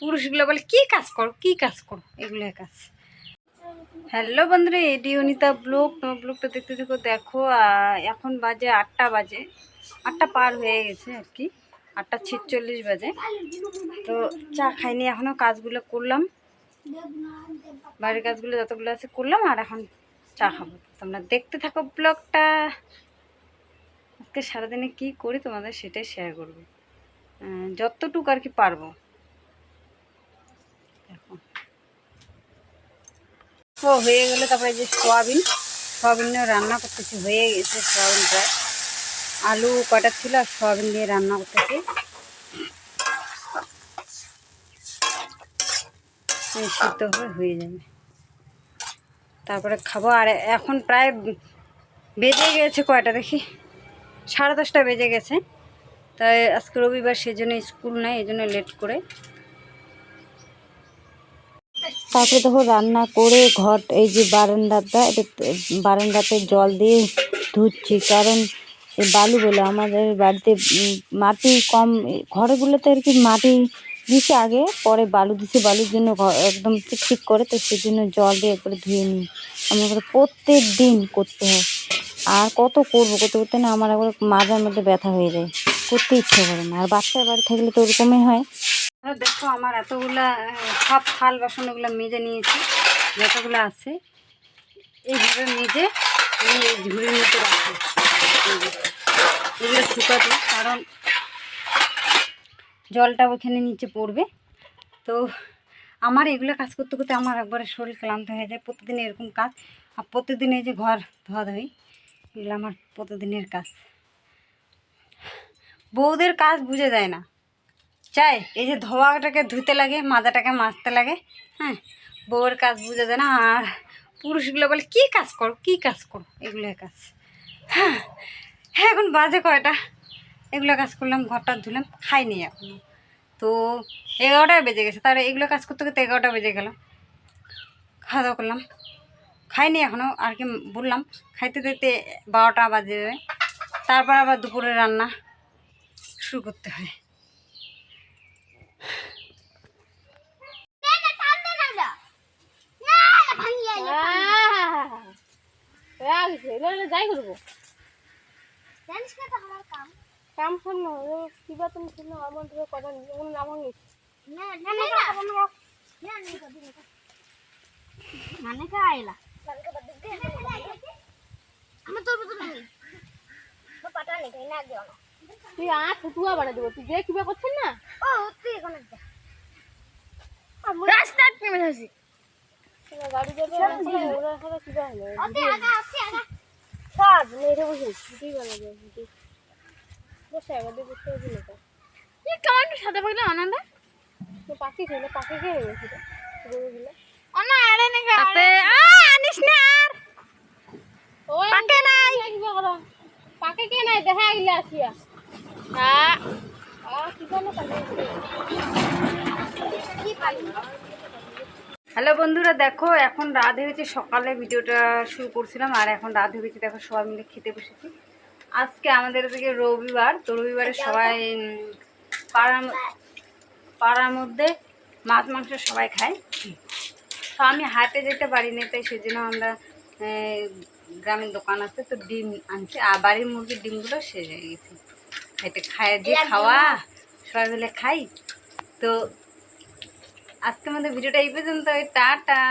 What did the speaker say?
পুরুষগুলো বলে, কি কাজ করো, কি কাজ করো? এগুলো কাজ। হ্যালো বন্ধুরা, এডি অনিতা ব্লগ। ব্লগটা দেখতে দেখো দেখো এখন বাজে আটটা বাজে। আটটা পার হয়ে গেছে আর কি। আটটা ছিচল্লিশ বাজে। তো চা খাইনি এখনও কাজগুলো করলাম। বাড়ির কাজগুলো যতগুলো আছে করলাম, আর এখন চা খাব। তোমরা দেখতে থাকো ব্লগটা। আজকে সারাদিনে কি করি তোমাদের সেটাই শেয়ার করব। যতটুকু আর কি পারব। ও হয়ে গেলে তারপরে যে সোয়াবিন সোয়াবিনও রান্না করতেছি, হয়ে গেছে সোয়াবিন প্রায়। আলু কটা ছিল আর সোয়াবিন দিয়ে রান্না করতেছি। সিদ্ধ হয়ে হয়ে যাবে। তারপরে খাব, আর এখন প্রায় বেজে গেছে কয়টা দেখি? সাড়ে দশটা বেজে গেছে। তাই আজকে রবিবার, সেজন্য স্কুল নাই এই জন্য লেট করে তারপরে দেখো রান্না করে ঘর, এই যে বারান্দাটা বারান্দাতে জল দিয়ে ধুচ্ছি। কারণ বালু বলে আমাদের বাড়িতে মাটি কম, ঘরগুলোতে আর কি মাটি দিছে আগে, পরে বালু দিছে। বালুর জন্য একদম ঠিক করে, তো সেই জন্য জল দিয়ে একবারে ধুয়ে নিই। আমার করে প্রত্যেক দিন করতে হয়। আর কত করব, করতে করতে না আমার একবার মাজার মধ্যে ব্যথা হয়ে যায়। করতে ইচ্ছে করে না। আর বাচ্চার বাড়ি থাকলে তো ওরকমই হয়। দেখো আমার এতগুলা সব থাল বাসন ওগুলো মেজে নিয়েছি, যতগুলো আছে, এইভাবে মেজে আমি এই ঝুড়ির মধ্যে রাখি এগুলো শুকাতে কারণ জলটা ওখানে নিচে পড়বে। তো আমার এগুলো কাজ করতে করতে আমার একবারে শরীর ক্লান্ত হয়ে যায়, প্রতিদিন এরকম কাজ। আর প্রতিদিন এই যে ঘর ধোয়া ধুই এগুলো আমার প্রতিদিনের কাজ। বউদের কাজ বুঝে যায় না। চাই, এই যে ধোয়াটাকে ধুতে লাগে, মাজাটাকে মাজতে লাগে হ্যাঁ? বউয়ের কাজ বুঝে যায় না, আর পুরুষগুলো বলে, কি কাজ করো, কি কাজ করো? এগুলো কাজ। হ্যাঁ হ্যাঁ এখন বাজে কয়টা? এগুলো কাজ করলাম, ঘরটা ধুলাম, খাইনি এখনও। তো এগারোটায় বেজে গেছে তার এগুলো কাজ করতে করতে এগারোটা বেজে গেল। খাওয়া দাওয়া করলাম, খাইনি এখনও আর কি বললাম, খাইতে দিতে বারোটা বাজে। তারপর আবার দুপুরে রান্না শুরু করতে হয়। যাই করব কাম শোন কিবা তুমি শুনো আমার তোর কথা যখন নামন কা আইলা আমি তোর বদল তো পাটা নেই না? না তুই আ ফুটুয়া বাড়া দেবো। তুই যে কিবা করছিস না? ও তুই এখন যা। রাস্তা নেমে যাচ্ছি। গাড়ি যাবে ওরা সাথে কিবা হলো। ওতে আগা আছে আগা সব মেরে বসে ছুটি বানাবে ছুটি বসে আগে দিয়ে বসে দিল তো তুই কেমন সাদা পাগলা আনন্দ তো পাখি ছিল পাখি কে হয়ে গেছিল গরুগুলো অনা আরে নে গা তাতে আ, আনিস না আর ওই পাকে নাই কিবা করো পাকে কে নাই দেখা গিলা আসিয়া হ্যাঁ আ কি জানো পাখি কি পালি হ্যালো বন্ধুরা, দেখো, এখন রাত হয়েছে সকালে ভিডিওটা শুরু করছিলাম, আর এখন রাত হয়েছে দেখো, সবাই মিলে খেতে বসেছি। আজকে আমাদের এদিকে রবিবার, তো রবিবারে সবাই পাড়ার পাড়ার মধ্যে মাছ, মাংস সবাই খায়। তো আমি হাটে যেতে পারি না তাই সেজন্য আমরা গ্রামের দোকান আছে, তো ডিম আনছি, আর বাড়ির মুরগির ডিমগুলো শেষ হয়ে গেছে। এটা খায় যে খাওয়া সবাই মিলে খাই। তো আজকে আমাদের ভিডিওটা এই পর্যন্ত টাটা।